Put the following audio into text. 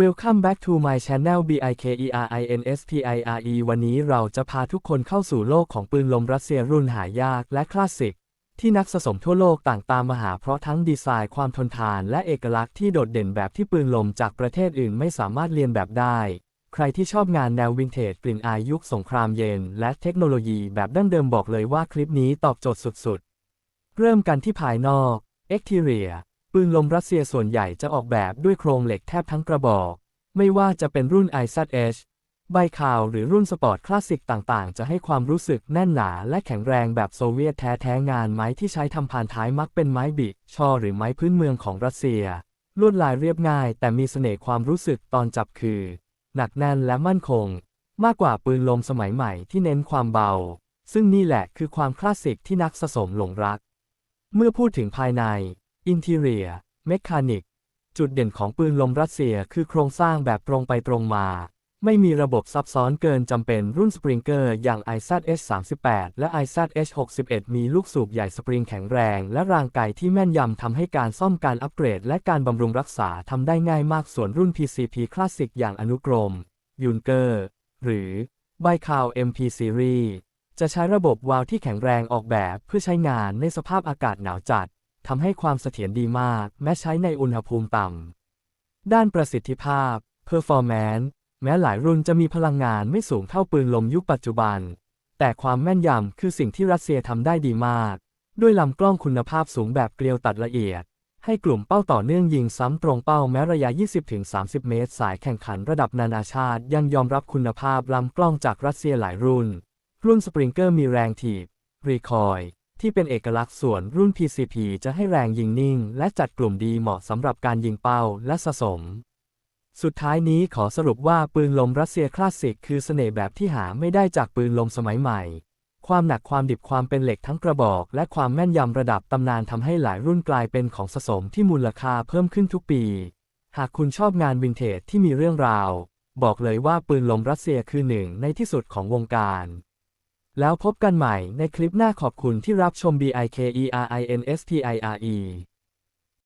Welcome back to my channel BIKERINSPIRE วันนี้เราจะพาทุกคนเข้าสู่โลกของปืนลมรัสเซียรุ่นหายากและคลาสสิก ที่นักสะสมทั่วโลกต่างตามมาหาเพราะทั้งดีไซน์ความทนทานและเอกลักษณ์ที่โดดเด่นแบบที่ปืนลมจากประเทศอื่นไม่สามารถเลียนแบบได้ ใครที่ชอบงานแนววินเทจกลิ่นอายยุคสงครามเย็น และเทคโนโลยีแบบดั้งเดิมบอกเลยว่าคลิปนี้ตอบโจทย์สุดๆ เริ่มกันที่ภายนอก Exterior ปืนลมรัสเซียส่วนใหญ่จะออกแบบด้วยโครงเหล็กแทบทั้งกระบอก ไม่ว่าจะเป็นรุ่น IZH ใบคาวหรือรุ่นสปอร์ตคลาสสิกต่างๆ จะให้ความรู้สึกแน่นหนาและแข็งแรงแบบโซเวียตแท้ๆงานไม้ที่ใช้ทำพานท้ายมักเป็นไม้บิชอหรือไม้พื้นเมืองของรัสเซีย ลวดลายเรียบง่าย แต่มีเสน่ห์ความรู้สึกตอนจับคือ หนักแน่นและมั่นคง มากกว่าปืนลมสมัยใหม่ที่เน้นความเบา ซึ่งนี่แหละคือความคลาสสิกที่นักสะสมหลงรัก เมื่อพูดถึงภายใน Interior Mechanic จุดเด่นของปืนลมรัสเซียคือโครงสร้างแบบตรงไปตรงมา ไม่มีระบบซับซ้อนเกินจำเป็นรุ่นสปริงเกอร์อย่าง IZH38 และ IZH61 มีลูกสูบใหญ่สปริงแข็งแรง และรางไกที่แม่นยำทำให้การซ่อมการอัปเกรด และการบำรุงรักษาทำได้ง่ายมากส่วนรุ่น PCP คลาสสิกอย่างอนุกรมยูนเกอร์ หรือไบคาว MP Series จะใช้ระบบวาล์วที่แข็งแรงออกแบบเพื่อใช้งานในสภาพอากาศหนาวจัด ทำให้ความเสถียรดีมาก แม้ใช้ในอุณหภูมิต่ำ ด้านประสิทธิภาพ Performance แม้หลายรุ่นจะมีพลังงานไม่สูงเท่าปืนลมยุคปัจจุบัน แต่ความแม่นยำคือสิ่งที่รัสเซียทำได้ดีมาก ด้วยลำกล้องคุณภาพสูงแบบเกลียวตัดละเอียด ให้กลุ่มเป้าต่อเนื่องยิงซ้ำตรงเป้าแม้ระยะ 20-30 เมตร สายแข่งขันระดับนานาชาติ ยังยอมรับคุณภาพลำกล้องจากรัสเซียหลายรุ่น รุ่นสปริงเกอร์มีแรงถีบรีคอย ที่เป็นเอกลักษณ์ส่วนรุ่น PCP จะให้แรงยิงนิ่ง และจัดกลุ่มดีเหมาะสำหรับการยิงเป้าและสะสม สุดท้ายนี้ขอสรุปว่าปืนลมรัสเซียคลาสสิกคือเสน่ห์แบบที่หาไม่ได้จากปืนลมสมัยใหม่ ความหนักความดิบความเป็นเหล็กทั้งกระบอก และความแม่นยำระดับตำนานทำให้หลายรุ่นกลายเป็นของสะสมที่มูลค่าเพิ่มขึ้นทุกปี หากคุณชอบงานวินเทจที่มีเรื่องราว บอกเลยว่าปืนลมรัสเซียคือหนึ่งในที่สุดของวงการ แล้วพบกันใหม่ในคลิปหน้าขอบคุณที่รับชม BIKERINSPIRE